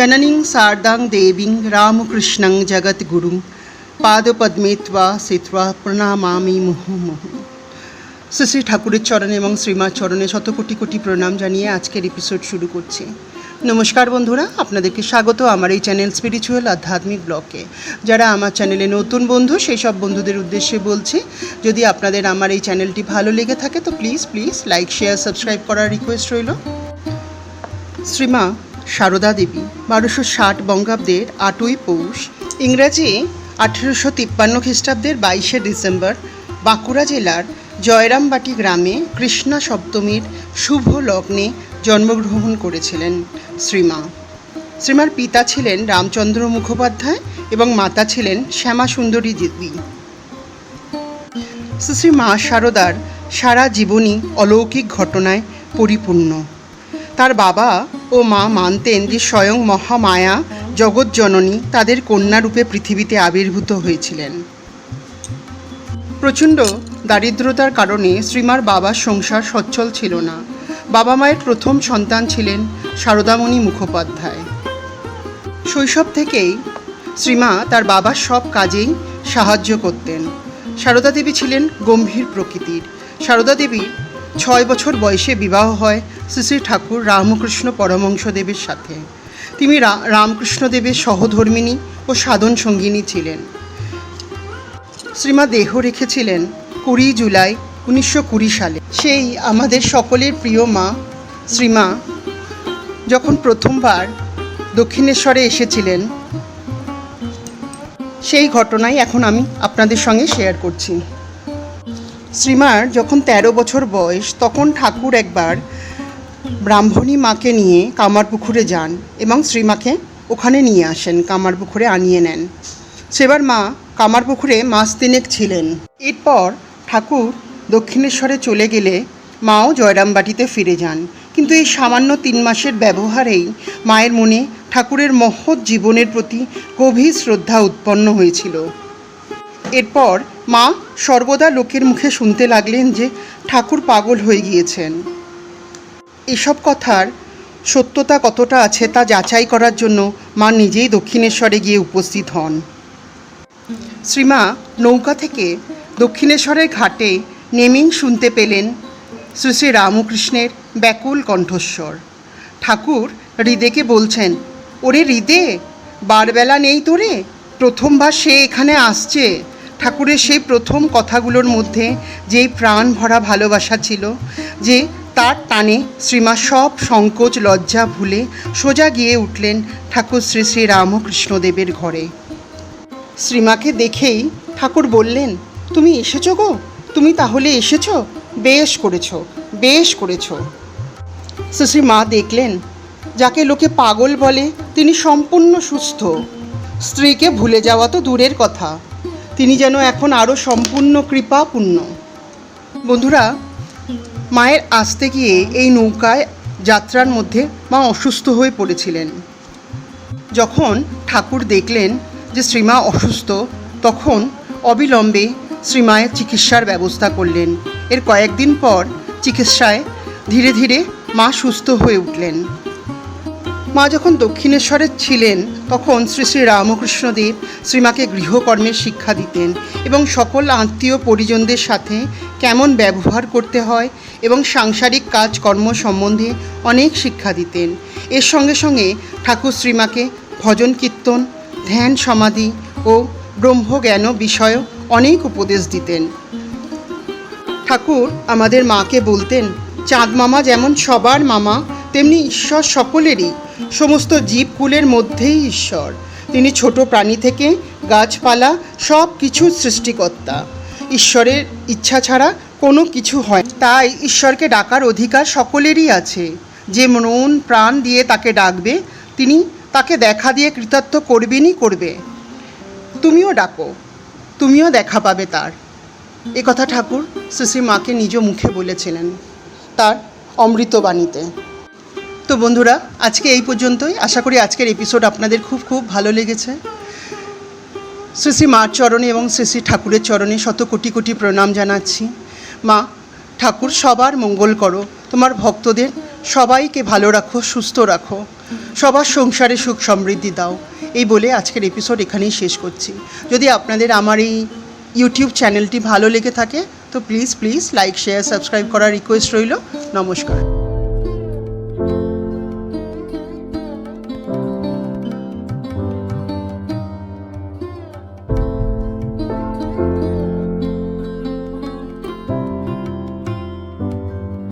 জননীং শারদাং দেবীং রামকৃষ্ণং জগৎগুরুং পাদপদ্মে ত্বা সিত্বা প্রণামামি মুহুর্মুহু শ্রী শ্রী ঠাকুরের চরণে এবং শ্রীমার চরণে শত কোটি কোটি প্রণাম জানিয়ে আজকের এপিসোড শুরু করছি। নমস্কার বন্ধুরা, আপনাদেরকে স্বাগত আমার এই চ্যানেল স্পিরিচুয়াল আধ্যাত্মিক ব্লকে যারা আমার চ্যানেলে নতুন বন্ধু সেই সব বন্ধুদের উদ্দেশ্যে বলছি, যদি আপনাদের আমার এই চ্যানেলটি ভালো লেগে থাকে, তো please please like share subscribe করার রিকোয়েস্ট রইল। শ্রীমা সারদা দেবী, বারোশো ষাট বঙ্গাব্দের আটই পৌষ, ইংরাজি আঠেরোশো তিপ্পান্ন খ্রিস্টাব্দের বাইশে ডিসেম্বর, বাঁকুড়া জেলার জয়রামবাটি গ্রামে কৃষ্ণা সপ্তমীর শুভ লগ্নে জন্মগ্রহণ করেছিলেন শ্রীমা। শ্রীমার পিতা ছিলেন রামচন্দ্র মুখোপাধ্যায় এবং মাতা ছিলেন শ্যামা সুন্দরী দেবী। শ্রী মা শারদার সারা জীবনই অলৌকিক ঘটনায় পরিপূর্ণ। তার বাবা ও মা মানতেন যে স্বয়ং মহামায়া, জগৎজননী তাদের কন্যারূপে পৃথিবীতে আবির্ভূত হয়েছিলেন। প্রচণ্ড দারিদ্রতার কারণে শ্রীমার বাবার সংসার সচ্ছল ছিল না। বাবা মায়ের প্রথম সন্তান ছিলেন শারদামণি মুখোপাধ্যায়। শৈশব থেকেই শ্রীমা তার বাবার সব কাজেই সাহায্য করতেন। সারদা দেবী ছিলেন গম্ভীর প্রকৃতির। সারদা দেবীর ছয় বছর বয়সে বিবাহ হয় শ্রী শ্রী ঠাকুর রামকৃষ্ণ পরমংশদেবের সাথে। তিনি রামকৃষ্ণদেবের সহধর্মিণী ও সাধন সঙ্গিনী ছিলেন। শ্রীমা দেহ রেখেছিলেন কুড়ি জুলাই উনিশশো কুড়ি সালে। সেই আমাদের সকলের প্রিয় মা শ্রীমা যখন প্রথমবার দক্ষিণেশ্বরে এসেছিলেন, সেই ঘটনাই এখন আমি আপনাদের সঙ্গে শেয়ার করছি। শ্রীমার যখন ১৩ বছর বয়স, তখন ঠাকুর একবার ব্রাহ্মণী মাকে নিয়ে কামারপুকুরে যান এবং শ্রীমাকে ওখানে নিয়ে আসেন, কামারপুকুরে আনিয়ে নেন। সেবার মা কামারপুকুরে মাস তিনেক ছিলেন। এরপর ঠাকুর দক্ষিণেশ্বরে চলে গেলে মাও জয়রামবাটিতে ফিরে যান। কিন্তু এই সামান্য তিন মাসের ব্যবহারেই মায়ের মনে ঠাকুরের মহৎ জীবনের প্রতি গভীর শ্রদ্ধা উৎপন্ন হয়েছিল। এরপর মা সর্বদা লোকের মুখে শুনতে লাগলেন যে ঠাকুর পাগল হয়ে গিয়েছেন। এসব কথার সত্যতা কতটা আছে তা যাচাই করার জন্য মা নিজেই দক্ষিণেশ্বরে গিয়ে উপস্থিত হন। শ্রীমা নৌকা থেকে দক্ষিণেশ্বরের ঘাটে নেমেই শুনতে পেলেন শ্রী শ্রী রামকৃষ্ণের ব্যাকুল কণ্ঠস্বর। ঠাকুর হৃদেকে বলছেন, ওরে হৃদে, বারবেলা নেই তোরে? প্রথমবার সে এখানে আসছে। ঠাকুরের সেই প্রথম কথাগুলোর মধ্যে যেই প্রাণ ভরা ভালোবাসা ছিল, যে তার টানে শ্রীমা সব সংকোচ লজ্জা ভুলে সোজা গিয়ে উঠলেন ঠাকুর শ্রী শ্রী রামকৃষ্ণদেবের ঘরে। শ্রীমাকে দেখেই ঠাকুর বললেন, তুমি এসেছ গো? তুমি তাহলে এসেছ? বেশ করেছ বেশ করেছ। শ্রী মা দেখলেন, যাকে লোকে পাগল বলে তিনি সম্পূর্ণ সুস্থ। স্ত্রীকে ভুলে যাওয়া তো দূরের কথা। তিনি যেন এখন আরও সম্পূর্ণ কৃপাপূর্ণ। বন্ধুরা, মায়ের আসতে গিয়ে এই নৌকায় যাত্রার মধ্যে মা অসুস্থ হয়ে পড়েছিলেন। যখন ঠাকুর দেখলেন যে শ্রীমা অসুস্থ, তখন অবিলম্বে শ্রীমায়ের চিকিৎসার ব্যবস্থা করলেন। এর কয়েকদিন পর চিকিৎসায় ধীরে ধীরে মা সুস্থ হয়ে উঠলেন। মা যখন দক্ষিণেশ্বরে ছিলেন, তখন শ্রী শ্রী রামকৃষ্ণদেব শ্রীমাকে গৃহকর্মের শিক্ষা দিতেন এবং সকল আত্মীয় পরিজনদের সাথে কেমন ব্যবহার করতে হয় এবং সাংসারিক কাজকর্ম সম্বন্ধে অনেক শিক্ষা দিতেন। এর সঙ্গে সঙ্গে ঠাকুর শ্রীমাকে ভজন কীর্তন, ধ্যান সমাধি ও ব্রহ্মজ্ঞান বিষয়ে অনেক উপদেশ দিতেন। ঠাকুর আমাদের মাকে বলতেন, চাঁদ মামা যেমন সবার মামা তেমনি ঈশ্বর সকলেরই, সমস্ত জীবকুলের মধ্যেই ঈশ্বর। তিনি ছোট প্রাণী থেকে, গাছপালা সব কিছুর সৃষ্টিকর্তা। ঈশ্বরের ইচ্ছা ছাড়া কোনো কিছু হয় তাই ঈশ্বরকে ডাকার অধিকার সকলেরই আছে। যে মন, প্রাণ দিয়ে তাকে ডাকবে, তিনি তাকে দেখা দিয়ে কৃতার্থ করবেনই করবে। তুমিও ডাকো, তুমিও দেখা পাবে তার। এ কথা ঠাকুর শ্রী শ্রী মাকে নিজ মুখে বলেছিলেন, তার অমৃতবাণীতে। তো বন্ধুরা, আজকে এই পর্যন্তই। আশা করি আজকের এপিসোড আপনাদের খুব খুব ভালো লেগেছে। শ্রী শ্রী মার চরণে এবং শ্রী শ্রী ঠাকুরের চরণে শত কোটি কোটি প্রণাম জানাচ্ছি। মা, ঠাকুর সবার মঙ্গল করো। তোমার ভক্তদের সবাইকে ভালো রাখো, সুস্থ রাখো। সবার সংসারে সুখ সমৃদ্ধি দাও। এই বলে আজকের এপিসোড এখানেই শেষ করছি। যদি আপনাদের আমার এই ইউটিউব চ্যানেলটি ভালো লেগে থাকে, তো please please like share subscribe করার রিকোয়েস্ট রইল। নমস্কার।